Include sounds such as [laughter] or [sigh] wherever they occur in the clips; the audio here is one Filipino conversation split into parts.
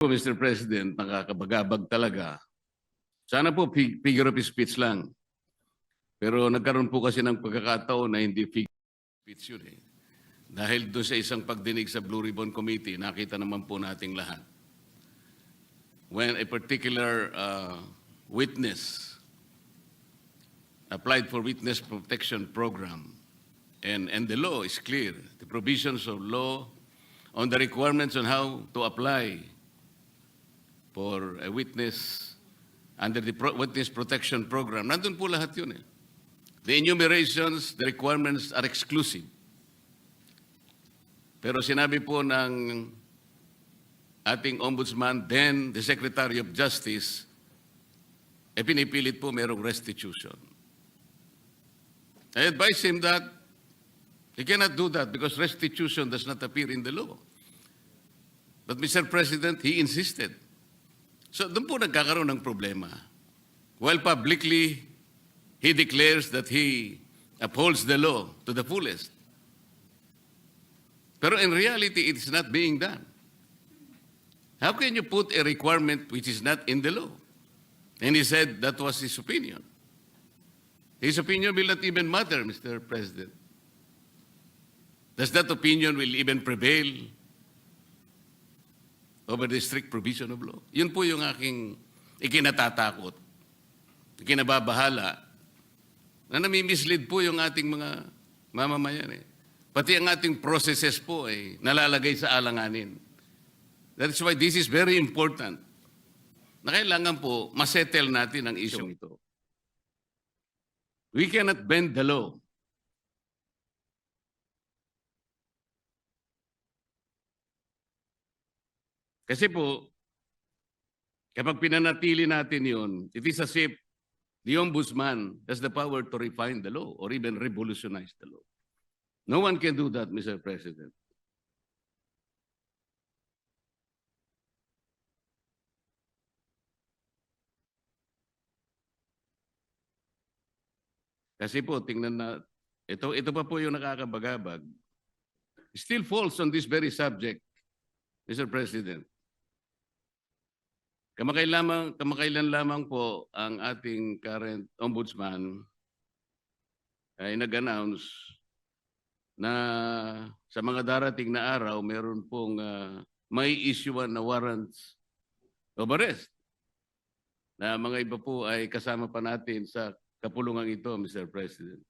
po, Mr. President, nakakabagabag talaga. Sana po fig- figure of speech lang. Pero nagkaroon po kasi ng pagkakataon na hindi figure of speech yun eh. Dahil doon sa isang pagdinig sa Blue Ribbon Committee, nakita naman po nating lahat. When a particular uh, witness applied for witness protection program, and, and the law is clear, the provisions of law on the requirements on how to apply for a witness under the Pro- Witness Protection Program. Nandun po lahat yun eh. The enumerations, the requirements are exclusive. Pero sinabi po ng ating ombudsman, then the Secretary of Justice, eh pinipilit po merong restitution. I advise him that he cannot do that because restitution does not appear in the law. But Mr. President, he insisted. So doon po nagkakaroon ng problema. While publicly, he declares that he upholds the law to the fullest. Pero in reality, it is not being done. How can you put a requirement which is not in the law? And he said that was his opinion. His opinion will not even matter, Mr. President. Does that opinion will even prevail over the strict provision of law? Yun po yung aking ikinatatakot, ikinababahala, na nami-mislead po yung ating mga mamamayan eh. Pati ang ating processes po ay nalalagay sa alanganin. That's why this is very important na kailangan po masettle natin ang issue ito. We cannot bend the law. Kasi po, kapag pinanatili natin yun, it is as if the ombudsman has the power to refine the law or even revolutionize the law. No one can do that, Mr. President. Kasi po, tingnan na, ito, ito pa po yung nakakabagabag. Still falls on this very subject, Mr. President. Kamakailan kamakailan lamang po ang ating current ombudsman ay nag-announce na sa mga darating na araw, meron pong ah, may issuean na warrants of arrest. Na mga iba po ay kasama pa natin sa kapulungan ito, Mr. President.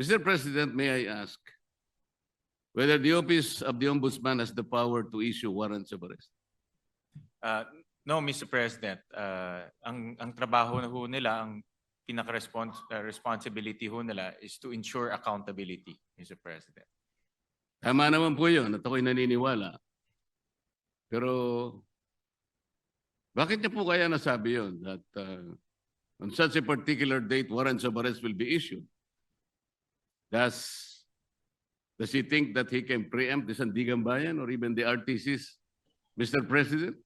Mr. President, may I ask whether the Office of the Ombudsman has the power to issue warrants of arrest? Uh, no, Mr. President, uh, ang ang trabaho na ho nila, ang pinaka-respons- uh, ho nila is to ensure accountability, Mr. President. Tama naman po yun at ako'y naniniwala. Pero bakit niya po kaya nasabi yun that uh, on such a particular date warrants of arrest will be issued? Does, does he think that he can preempt the Sandigan Bayan or even the RTCs, Mr. President,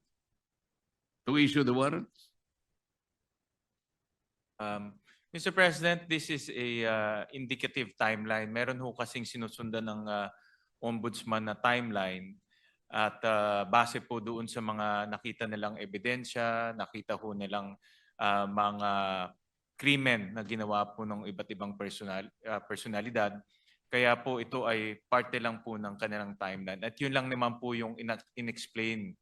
to issue the warrants? Um, Mr. President, this is a uh, indicative timeline. Meron ho kasing sinusundan ng uh, ombudsman na timeline at uh, base po doon sa mga nakita nilang ebidensya, nakita ho nilang uh, mga krimen na ginawa po ng iba't ibang personal, uh, personalidad. Kaya po ito ay parte lang po ng kanilang timeline. At yun lang naman po yung inexplain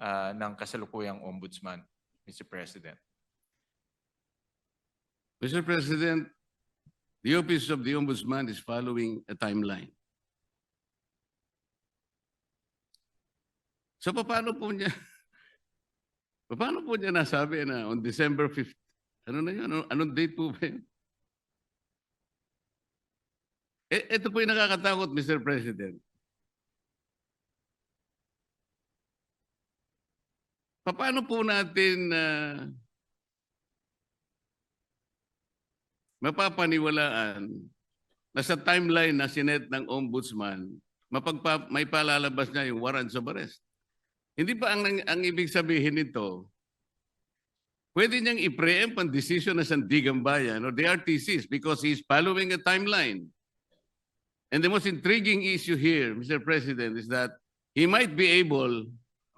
uh, ng kasalukuyang ombudsman, Mr. President. Mr. President, the Office of the Ombudsman is following a timeline. So paano po niya, [laughs] paano po niya nasabi na on December 5th, ano na yun, ano, anong date po ba yun? Eh, ito po yung nakakatakot, Mr. President. Paano po natin ah, mapapaniwalaan na sa timeline na sinet ng ombudsman, mapagpa, may palalabas niya yung warrants of arrest. Hindi ba ang, ang ibig sabihin nito, pwede niyang i-preempt ang decision ng Sandigan Bayan or the RTCs because he's following a timeline. And the most intriguing issue here, Mr. President, is that he might be able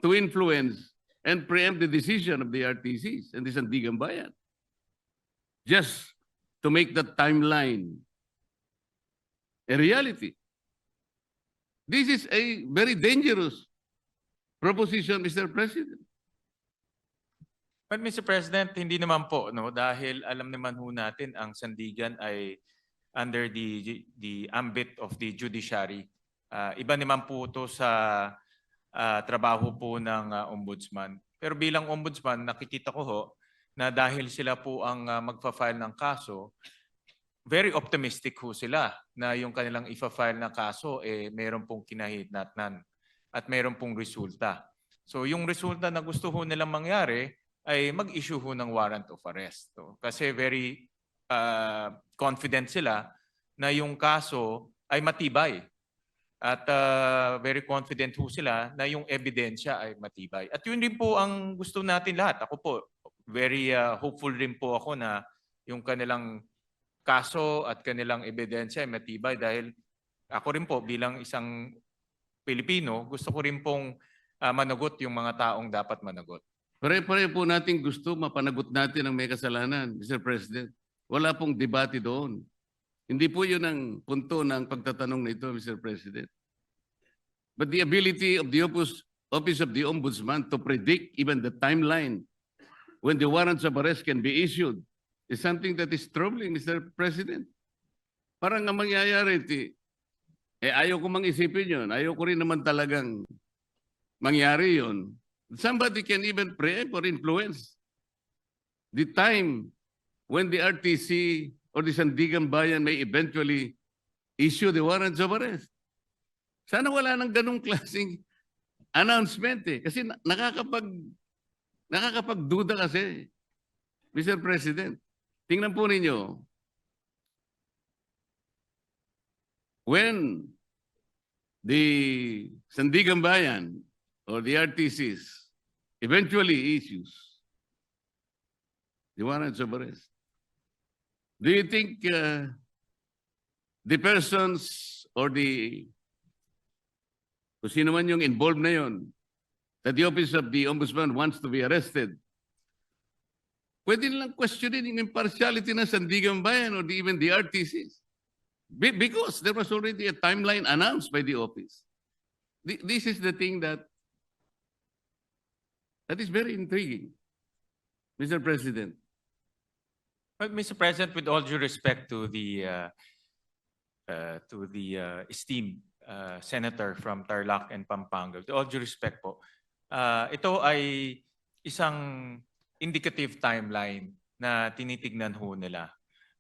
to influence and preempt the decision of the RTCs and the Sandigan Bayan. Just to make that timeline a reality. This is a very dangerous proposition, Mr. President. But Mr. President, hindi naman po no dahil alam naman ho natin ang Sandigan ay under the the ambit of the judiciary. Ah, iba naman po to sa ah, trabaho po ng ah, ombudsman. Pero bilang ombudsman, nakikita ko ho na dahil sila po ang ah, magfa-file ng kaso, very optimistic ho sila na yung kanilang ifa-file na kaso eh meron pong kinahitnatnan at meron pong resulta. So yung resulta na gusto ho nilang mangyari ay mag-issue ho ng warrant of arrest. So, kasi very uh, confident sila na yung kaso ay matibay. At uh, very confident ho sila na yung ebidensya ay matibay. At yun din po ang gusto natin lahat. Ako po, very uh, hopeful rin po ako na yung kanilang kaso at kanilang ebidensya ay matibay dahil ako rin po bilang isang Pilipino, gusto ko rin pong uh, managot yung mga taong dapat managot. Pare-pare po natin gusto mapanagot natin ang may kasalanan, Mr. President. Wala pong debate doon. Hindi po yun ang punto ng pagtatanong na ito, Mr. President. But the ability of the Office, of the Ombudsman to predict even the timeline when the warrants of arrest can be issued is something that is troubling, Mr. President. Parang ang mangyayari, ti, eh ayaw ko mang isipin yun. Ayaw ko rin naman talagang mangyari yun. Somebody can even preempt or influence the time when the RTC or the Sandigan Bayan may eventually issue the warrants of arrest. Sana wala nang ganong [laughs] klaseng announcement eh. Kasi na- nakakapag nakakapagduda kasi, Mr. President. Tingnan po ninyo. When the Sandigan Bayan or the RTCs eventually issues the warrants of arrest, do you think uh, the persons or the kung sino man yung involved na yun, that the office of the ombudsman wants to be arrested, pwede nilang questionin yung impartiality ng Sandigan Bayan or the, even the RTCs. Be- because there was already a timeline announced by the office. Thi- This is the thing that that is very intriguing, Mr. President. But Mr. President, with all due respect to the uh, uh, to the uh, esteemed uh, senator from Tarlac and Pampanga, with all due respect po, uh, ito ay isang indicative timeline na tinitignan ho nila.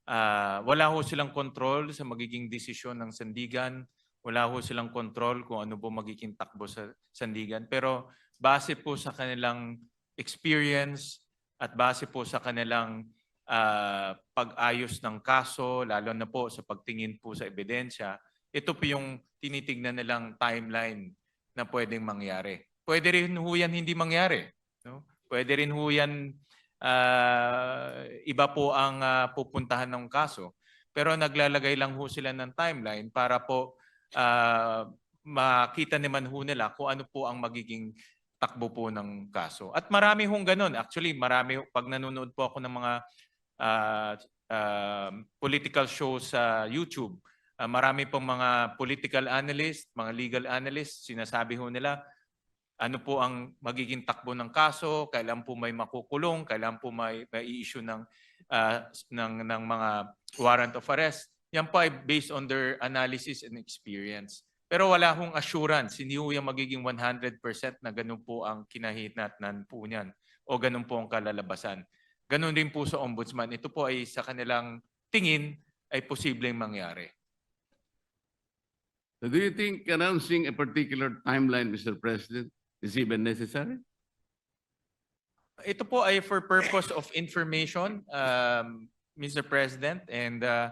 Ah, wala ho silang control sa magiging desisyon ng sandigan. Wala ho silang control kung ano po magiging takbo sa sandigan. Pero base po sa kanilang experience at base po sa kanilang ah, pag-ayos ng kaso, lalo na po sa pagtingin po sa ebidensya, ito po yung tinitignan nilang timeline na pwedeng mangyari. Pwede rin ho yan hindi mangyari. No? Pwede rin ho yan ah, iba po ang ah, pupuntahan ng kaso. Pero naglalagay lang ho sila ng timeline para po ah, makita naman ho nila kung ano po ang magiging takbo po ng kaso. At marami hong ganun. Actually, marami, pag nanonood po ako ng mga ah, ah, political shows sa YouTube, ah, marami pong mga political analyst, mga legal analyst, sinasabi ho nila, ano po ang magiging takbo ng kaso, kailan po may makukulong, kailan po may, may issue ng, ah, ng, ng mga warrant of arrest. Yan po ay based on their analysis and experience. Pero wala hong assurance, hindi ho yung magiging 100% na ganun po ang kinahitnatnan po niyan o ganun po ang kalalabasan. Ganun din po sa ombudsman. Ito po ay sa kanilang tingin ay posibleng mangyari. So do you think announcing a particular timeline, Mr. President, is even necessary? Ito po ay for purpose of information, um, Mr. President, and uh,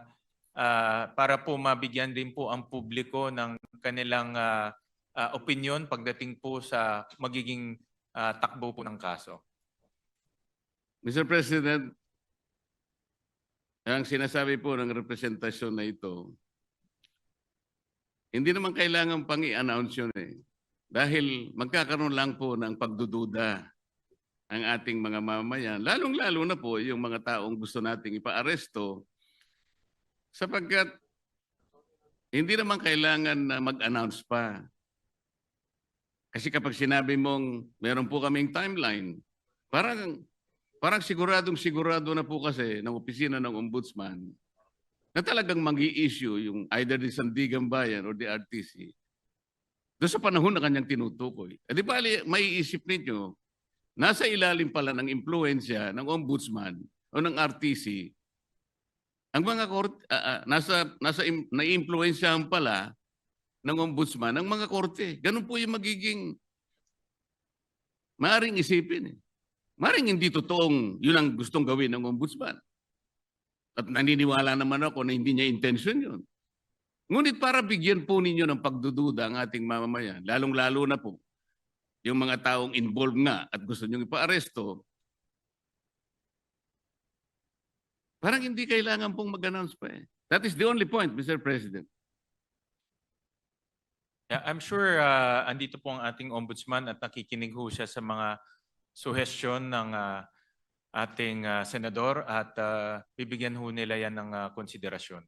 uh, para po mabigyan din po ang publiko ng kanilang uh, uh, opinion pagdating po sa magiging uh, takbo po ng kaso. Mr. President, ang sinasabi po ng representasyon na ito, hindi naman kailangan pang i-announce yun eh. Dahil magkakaroon lang po ng pagdududa ang ating mga mamamayan, lalong-lalo na po yung mga taong gusto nating ipaaresto sapagkat hindi naman kailangan na mag-announce pa. Kasi kapag sinabi mong meron po kaming timeline, parang parang siguradong sigurado na po kasi ng opisina ng ombudsman na talagang mag issue yung either the Sandigan Bayan or the RTC doon sa panahon na kanyang tinutukoy. E di bali, may isip ninyo, nasa ilalim pala ng impluensya ng ombudsman o ng RTC, ang mga korte, ah, ah, nasa, nasa im, naiimpluensyahan pala ng ombudsman ang mga korte. Ganun po yung magiging maaring isipin. Eh. Maring hindi totoong yun ang gustong gawin ng ombudsman. At naniniwala naman ako na hindi niya intention yun. Ngunit para bigyan po ninyo ng pagdududa ang ating mamamayan, lalong-lalo na po yung mga taong involved nga at gusto nyo ipaaresto, parang hindi kailangan pong mag-announce pa eh. That is the only point, Mr. President. Yeah, I'm sure uh, andito po ang ating ombudsman at nakikinig ho siya sa mga suhestyon ng uh, ating uh, senador at uh, bibigyan ho nila yan ng uh, konsiderasyon.